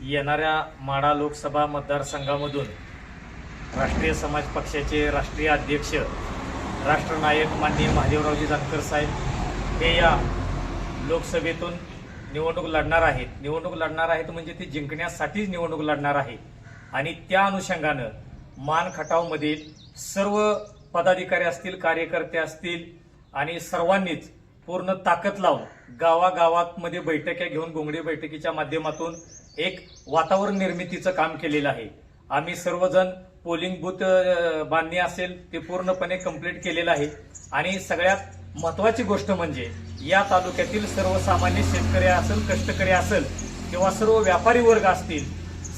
येणाऱ्या माडा लोकसभा मतदारसंघामधून राष्ट्रीय समाज पक्षाचे राष्ट्रीय अध्यक्ष राष्ट्रनायक माननीय महादेवरावजी जानकर साहेब हे या लोकसभेतून निवडणूक लढणार आहेत. निवडणूक लढणार आहेत म्हणजे ते जिंकण्यासाठीच निवडणूक लढणार आहे आणि त्या अनुषंगानं मान खटावमधील सर्व पदाधिकारी असतील कार्यकर्ते असतील आणि सर्वांनीच पूर्ण ताकद लावून गावागावांमध्ये बैठक्या घेऊन घोंगडी बैठकीच्या माध्यमातून एक वातावरण निर्मितीचं काम केलेलं आहे. आम्ही सर्वजण पोलिंग बूथ बांधणी असेल ते पूर्णपणे कंप्लीट केलेलं आहे. आणि सगळ्यात महत्वाची गोष्ट म्हणजे या तालुक्यातील सर्वसामान्य शेतकरी असेल कष्टकरी असेल किंवा सर्व व्यापारी वर्ग असतील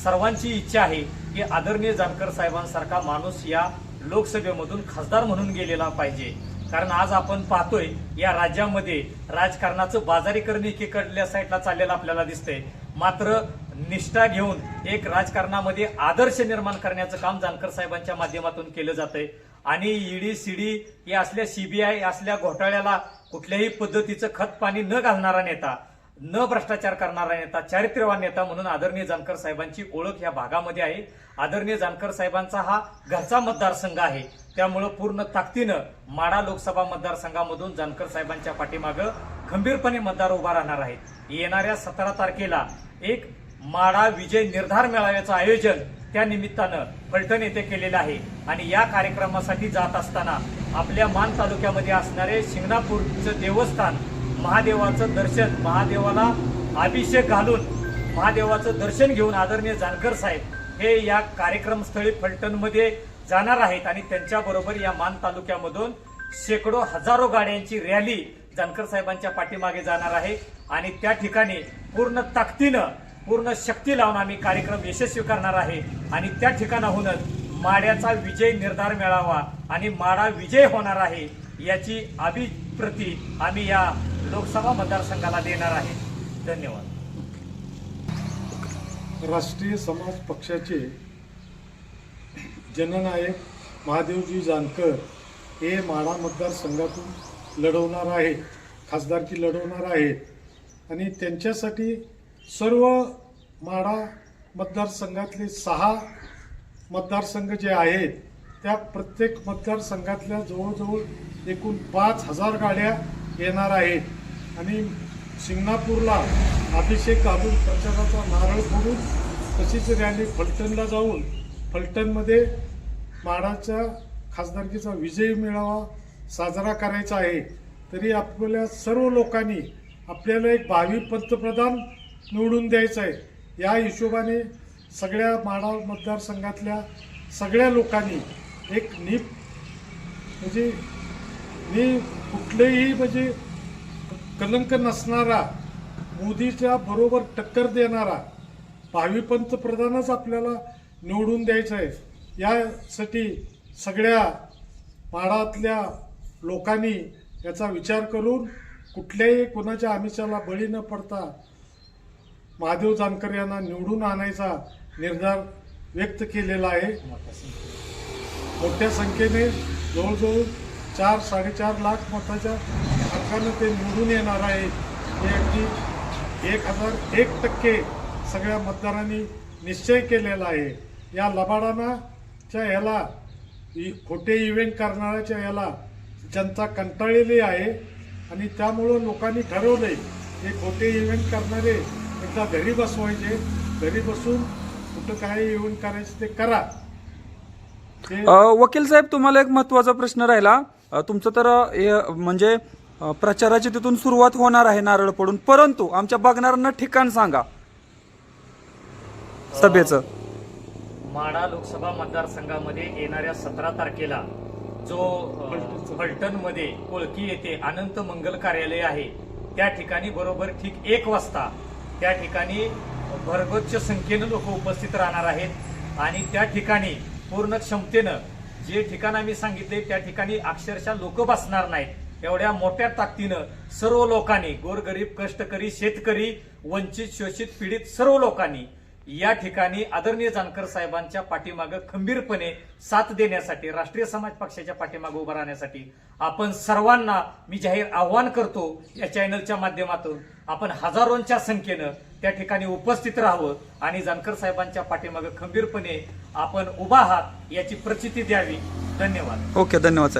सर्वांची इच्छा आहे की आदरणीय जानकर साहेबांसारखा माणूस या लोकसभेमधून खासदार म्हणून गेलेला पाहिजे. कारण आज आपण पाहतोय या राज्यामध्ये राजकारणाचं बाजारीकरण एकीकडल्या साईडला चाललेलं आपल्याला दिसतंय. मात्र निष्ठा घेऊन एक राजकारणामध्ये आदर्श निर्माण करण्याचं काम जानकर साहेबांच्या माध्यमातून केलं जातंय. आणि ईडी सीडी या असल्या सीबीआय असल्या घोटाळ्याला कुठल्याही पद्धतीचं खत पाणी न घालणारा नेता न भ्रष्टाचार करणारा नेता चारित्र्यवान नेता म्हणून आदरणीय जानकर साहेबांची ओळख या भागामध्ये आहे. आदरणीय जानकर साहेबांचा हा घरचा मतदारसंघ आहे. त्यामुळं पूर्ण ताकदीनं माडा लोकसभा मतदारसंघामधून जानकर साहेबांच्या पाठीमागं खंबीरपणे मतदार उभा राहणार आहेत. येणाऱ्या सतरा तारखेला एक माडा विजय निर्धार मेळाव्याचं आयोजन त्या निमित्तानं फलटण येथे केलेलं आहे. आणि या कार्यक्रमासाठी जात असताना आपल्या मान तालुक्यामध्ये असणारे शिंगणापूरचं देवस्थान महादेवाचं दर्शन महादेवाला अभिषेक घालून महादेवाचं दर्शन घेऊन आदरणीय जानकर साहेब हे या कार्यक्रमस्थळी फलटणमध्ये जाणार आहेत आणि त्यांच्याबरोबर या मान तालुक्यामधून शेकडो हजारो गाड्यांची रॅली जानकर साहेबांच्या पाठीमागे जाणार आहे. आणि त्या ठिकाणी पूर्ण ताकदीनं पूर्ण शक्ती लावून आम्ही कार्यक्रम यशस्वी करणार आहे. आणि त्या ठिकाणाहूनच माड्याचा विजय निर्धार मिळावा आणि माडा विजय होणार आहे याची अभिप्रती आम्ही या लोकसभा मतदारसंघाला देणार आहे. धन्यवाद. राष्ट्रीय समाज पक्षाचे जननायक महादेवजी जानकर हे माढा मतदारसंघातून लढवणार आहेत खासदारकी लढवणार आहेत. आणि त्यांच्यासाठी सर्व माढा मतदारसंघातले सहा मतदारसंघ जे आहेत त्या प्रत्येक मतदारसंघातल्या जवळजवळ एकूण पाच हजार गाड्या येणार आहेत. आणि शिंगणापूरला अभिषेक घालून प्रचाराचा नारळ फोडून तशीच रॅली फलटणला जाऊन फलटणमध्ये माडाच्या खासदारकीचा विजय मेळावा साजरा करायचा आहे. तरी आपल्या सर्व लोकांनी आपल्याला एक भावी पंतप्रधान निवडून द्यायचं आहे. या हिशोबाने सगळ्या माडा मतदारसंघातल्या सगळ्या लोकांनी एक नीप म्हणजे मी कुठलेही म्हणजे कलंक नसणारा मोदीच्या बरोबर टक्कर देणारा भावी पंतप्रधानच आपल्याला निवडून द्यायचं आहे यासाठी सगळ्या माडातल्या लोकांनी याचा विचार करून कुठल्याही कोणाच्या आमिषाला बळी न पडता महादेव जानकर यांना निवडून आणायचा निर्धार व्यक्त केलेला आहे. मोठ्या संख्येने जवळजवळ चार साडेचार लाख मताच्या फरकानं ते निवडून येणार आहे. हे अगदी एक हजार एक टक्के सगळ्या मतदारांनी निश्चय केलेला आहे. या लबाडानाच्या याला खोटे इव्हेंट करणाऱ्याच्या याला जनता कंटाळलेली आहे. आणि त्यामुळं लोकांनी ठरवलंय हे खोटे इव्हेंट करणारे एकदा घरी बसवायचे. घरी बसून कुठं काय इव्हेंट करायचं ते करा. ते अ, वकील साहेब तुम्हाला एक महत्त्वाचा प्रश्न राहिला. अ, तुमचं तर अ, हे, म्हणजे अ, प्रचाराची तिथून सुरुवात होणार आहे नारळ पडून परंतु आमच्या बघणाऱ्यांना ठिकाण सांगा. सभेचं. माडा लोकसभा मतदारसंघामध्ये येणाऱ्या सतरा तारखेला जो फलटणमध्ये कोळकी येथे अनंत मंगल कार्यालय आहे. त्या ठिकाणी बरोबर ठीक एक वाजता त्या ठिकाणी भरगच्च संख्येनं लोक उपस्थित राहणार आहेत. आणि त्या ठिकाणी पूर्ण क्षमतेनं जे ठिकाण आम्ही सांगितले त्या ठिकाणी अक्षरशः लोक बसणार नाहीत. एवढ्या मोठ्या ताकदीनं सर्व लोकांनी गोरगरीब कष्टकरी शेतकरी वंचित शोषित पीडित सर्व लोकांनी या ठिकाणी आदरणीय जानकर साहेबांच्या पाठीमागं खंबीरपणे साथ देण्यासाठी राष्ट्रीय समाज पक्षाच्या पाठीमागं उभं राहण्यासाठी आपण सर्वांना मी जाहीर आव्हान करतो या चॅनलच्या माध्यमातून. आपण हजारोंच्या संख्येनं त्या ठिकाणी उपस्थित राहावं आणि जानकर साहेबांच्या पाठीमागे खंबीरपणे आपण उभा आहात याची प्रचिती द्यावी. धन्यवाद. ओके धन्यवाद साहेब.